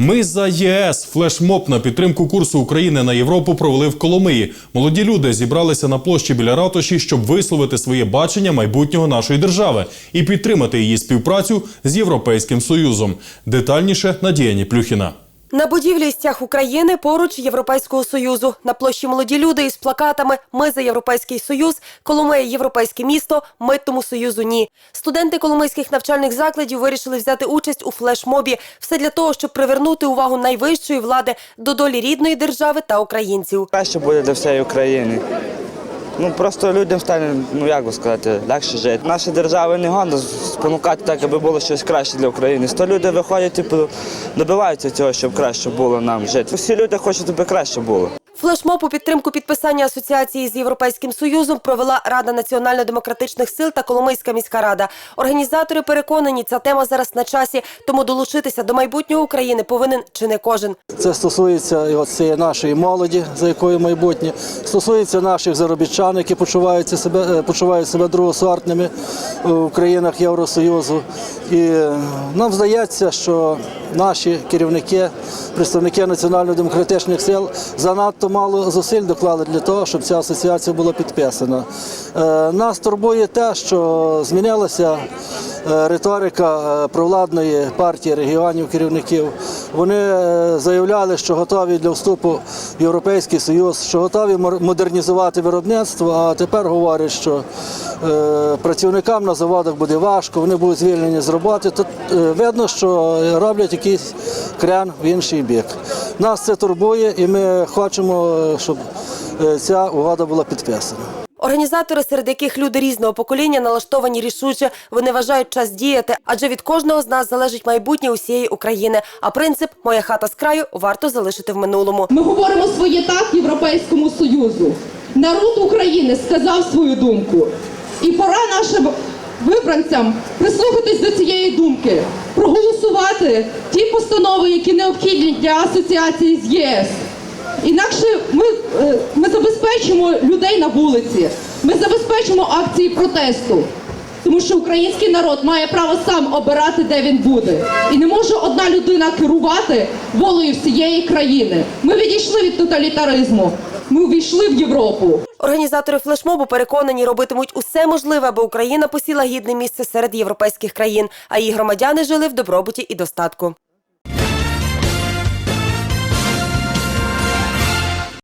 Ми за ЄС флешмоб на підтримку курсу України на Європу провели в Коломиї. Молоді люди зібралися на площі біля ратуші, щоб висловити своє бачення майбутнього нашої держави і підтримати її співпрацю з Європейським Союзом. Детальніше Надія Ніплюхіна. На будівлі стяг України поруч Європейського союзу. На площі молоді люди із плакатами Ми за європейський союз, Коломия європейське місто. Ми тому союзу ні. Студенти коломийських навчальних закладів вирішили взяти участь у флешмобі. Все для того, щоб привернути увагу найвищої влади до долі рідної держави та українців. краще буде для всієї України. Ну просто людям стане, ну як би сказати, легше жити. Наша держава не гонна спонукати так, аби було щось краще для України. Сто люди виходять типу, добиваються цього, щоб краще було нам жити. Всі люди хочуть, аби краще було. Флешмоб у підтримку підписання асоціації з Європейським Союзом провела Рада національно-демократичних сил та Коломийська міська рада. Організатори переконані, ця тема зараз на часі, тому долучитися до майбутнього України повинен чи не кожен. Це стосується і от нашої молоді, за якою майбутнє, стосується наших заробітчан, які почуваються себе, е, почувають себе другосортними в країнах Євросоюзу. І е, нам здається, що наші керівники, представники національно-демократичних сил занадто мало зусиль доклали для того, щоб ця асоціація була підписана. Е, Нас турбує те, що змінилася риторика е, провладної партії регіонів керівників. Вони е, заявляли, що готові для вступу в Європейський Союз, що готові модернізувати виробництво. А тепер говорять, що е, працівникам на заводах буде важко, вони будуть звільнені з роботи. Тут е, видно, що роблять якийсь крен в інший бік. Нас це турбує, і ми хочемо, е, щоб е, ця угода була підписана. Організатори, серед яких люди різного покоління, налаштовані рішуче. Вони вважають час діяти, адже від кожного з нас залежить майбутнє усієї України. А принцип Моя хата з краю варто залишити в минулому. Ми говоримо своє так Європейському Союзу. Народ України сказав свою думку. І пора нашим вибранцям прислухатись до цієї думки, проголосувати ті постанови, які необхідні для асоціації з ЄС. Інакше ми, е, ми забезпечимо людей на вулиці, ми забезпечимо акції протесту. Тому що український народ має право сам обирати, де він буде. І не може одна людина керувати волею всієї країни. Ми відійшли від тоталітаризму. Ми увійшли в Європу. Організатори флешмобу переконані, робитимуть усе можливе, аби Україна посіла гідне місце серед європейських країн, а її громадяни жили в добробуті і достатку.